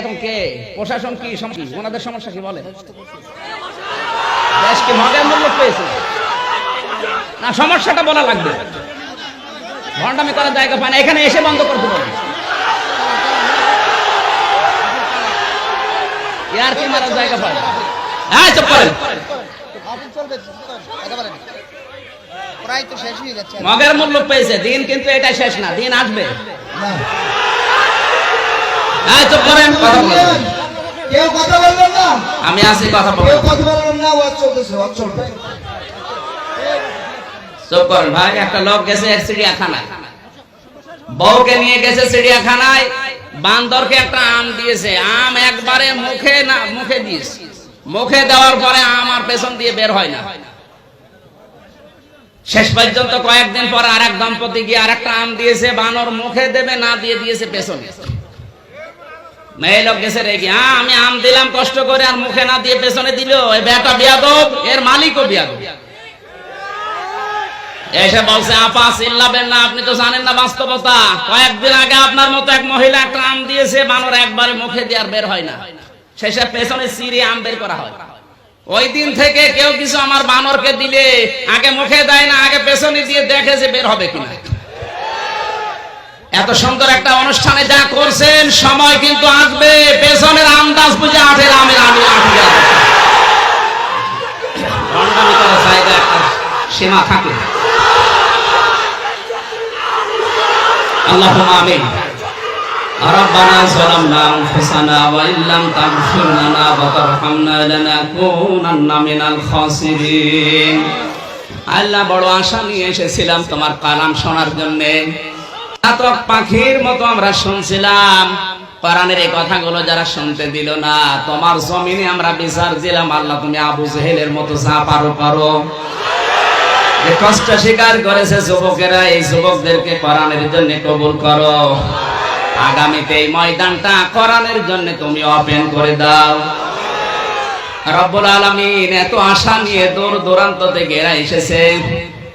এখন কে? প্রশাসন কি? ওনাদের সমস্যা কি বলে মগের না, সমস্যাটা বলা লাগবে। করার জায়গা পায় না। এখানে এসে বন্ধ করতে জায়গা পায়? না হ্যাঁ মগের মূল্য পেয়েছে। দিন কিন্তু এটা শেষ না। দিন আসবে। না চুপ করেন। কথা বলেন। কেউ কথা বলবেন না? আমি আসি কথা কেউ বলব কথা বলবেন না ওয়াজ চলতেছে ওয়াজ চলবে। চুপ করেন ভাই একটা লোক গেছে চিড়িয়াখানায়। বউকে নিয়ে গেছে চিড়িয়াখানায় বান্দরকে একটা আম দিয়েছে। আম একবারে মুখে না মুখে দিয়েছে। মুখে দেওয়ার পরে আম আর পেছন দিয়ে বের হয় না। শেষ পর্যন্ত কয়েকদিন পর আর এক দম্পতি গিয়ে আর একটা আম দিয়েছে বানর মুখে দেবে না দিয়ে দিয়েছে পেছনে। গেছে হ্যাঁ আমি আম দিলাম, কষ্ট করে আর মুখে না দিয়ে পেছনে দিল। ওই বেটা বিয়াদব, এর মালিকও বিয়াদব। এসে বলছে, আপা, চিল্লাবেন না, আপনি তো জানেন না বাস্তবতা। কয়েকদিন আগে আপনার মতো এক মহিলা একটা আম দিয়েছে, বানর একবারে মুখে দিয়ে আর বের হয় না। শেষে পেছনে সিঁড়ি আম বের করা হয়। ওই দিন থেকে কেউ কিছু আমার বানরকে দিলে, আগে মুখে দেয় না, আগে পেছনে দিয়ে দেখে যে বের হবে কিনা। এত সুন্দর একটা অনুষ্ঠানে যা করছেন সময় কিন্তু আসবে পেছনের আমদাস বুঝে আঠের আমের আমি আঠি যাবো ভণ্ডামি করার জায়গা একটা সীমা থাকে اللهم آمين ربنا ظلمنا أنفسنا وإن لم تغفر لنا وترحمنا لنكونن من الخاسرين আল্লাহ বড় আশা নিয়ে এসেছিলাম তোমার কালাম শোনার জন্য চাতক পাখির মতো আমরা শুনছিলাম। কোরআনের এই কথাগুলো যারা শুনতে দিল না, তোমার জমিনে আমরা বিচার দিলাম, আল্লাহ তুমি আবু জেহেলের মতো যা পারো পারো। কষ্ট স্বীকার করেছে যুবকেরা, এই যুবকদেরকে কোরআনের জন্য কবুল করো। আগামীতে এই ময়দানটা কোরআনের জন্য তুমি ওপেন করে দাও। রব্বুল আলামিন, এত আশা নিয়ে দূর দূরান্ত থেকে এরা এসেছে।